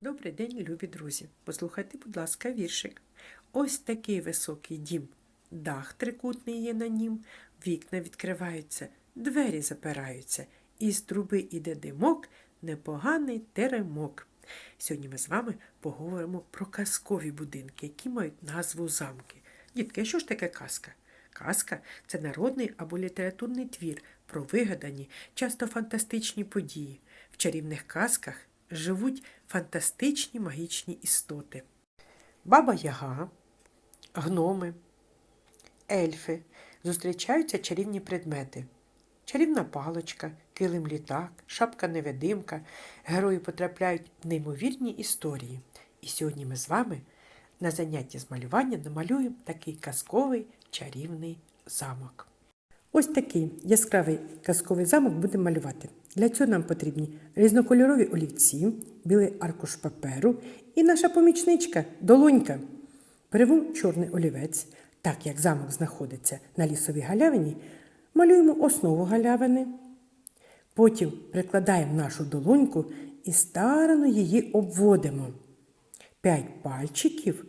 Добрий день, любі друзі. Послухайте, будь ласка, віршик. Ось такий високий дім. Дах трикутний є на нім, вікна відкриваються, двері запираються, із труби іде димок, непоганий теремок. Сьогодні ми з вами поговоримо про казкові будинки, які мають назву замки. Дітки, що ж таке казка? Казка це народний або літературний твір про вигадані, часто фантастичні події. В чарівних казках живуть фантастичні магічні істоти. Баба Яга, гноми, ельфи зустрічаються чарівні предмети. Чарівна палочка, килим літак, шапка невидимка. Герої потрапляють в неймовірні історії. І сьогодні ми з вами на занятті з малювання намалюємо такий казковий чарівний замок. Ось такий яскравий казковий замок будемо малювати. Для цього нам потрібні різнокольорові олівці, білий аркуш паперу і наша помічничка долонька. Беремо чорний олівець, так як замок знаходиться на лісовій галявині, малюємо основу галявини. Потім прикладаємо нашу долоньку і старано її обводимо. П'ять пальчиків,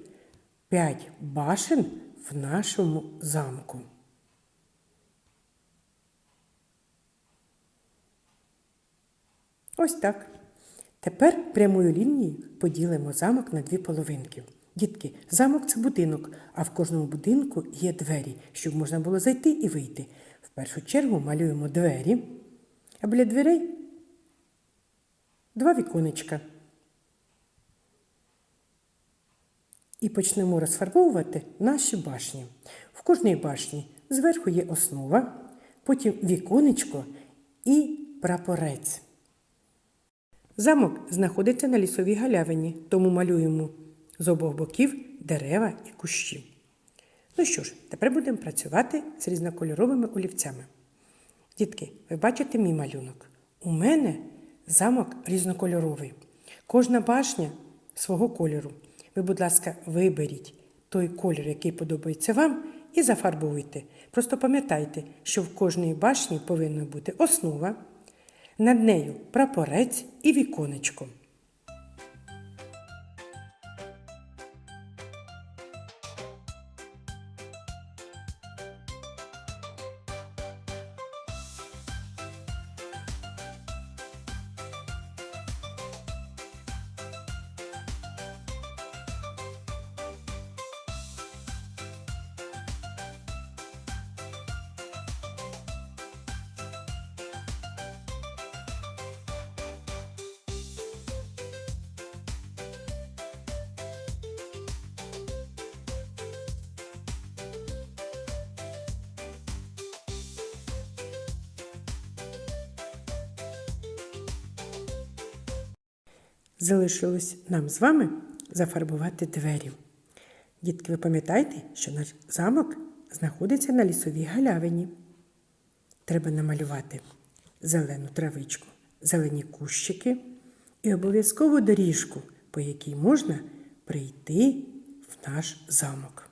п'ять башен в нашому замку. Ось так. Тепер прямою лінією поділимо замок на дві половинки. Дітки, замок це будинок, а в кожному будинку є двері, щоб можна було зайти і вийти. В першу чергу малюємо двері, а біля дверей два віконечка. І почнемо розфарбовувати наші башні. В кожній башні зверху є основа, потім віконечко і прапорець. Замок знаходиться на лісовій галявині, тому малюємо з обох боків дерева і кущі. Ну що ж, тепер будемо працювати з різнокольоровими олівцями. Дітки, ви бачите мій малюнок? У мене замок різнокольоровий. Кожна башня свого кольору. Ви, будь ласка, виберіть той колір, який подобається вам, і зафарбуйте. Просто пам'ятайте, що в кожній башні повинна бути основа, над нею прапорець і віконечко. Залишилось нам з вами зафарбувати двері. Дітки, ви пам'ятаєте, що наш замок знаходиться на лісовій галявині. Треба намалювати зелену травичку, зелені кущики і обов'язково доріжку, по якій можна прийти в наш замок.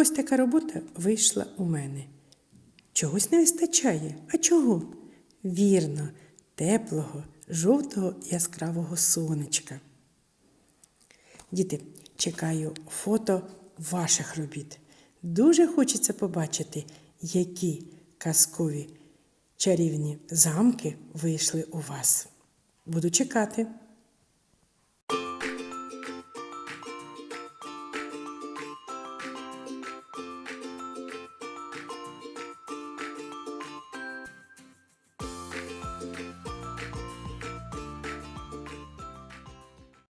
Ось така робота вийшла у мене. Чогось не вистачає. А чого? Вірно, теплого, жовтого яскравого сонечка. Діти, чекаю фото ваших робіт. Дуже хочеться побачити, які казкові чарівні замки вийшли у вас. Буду чекати.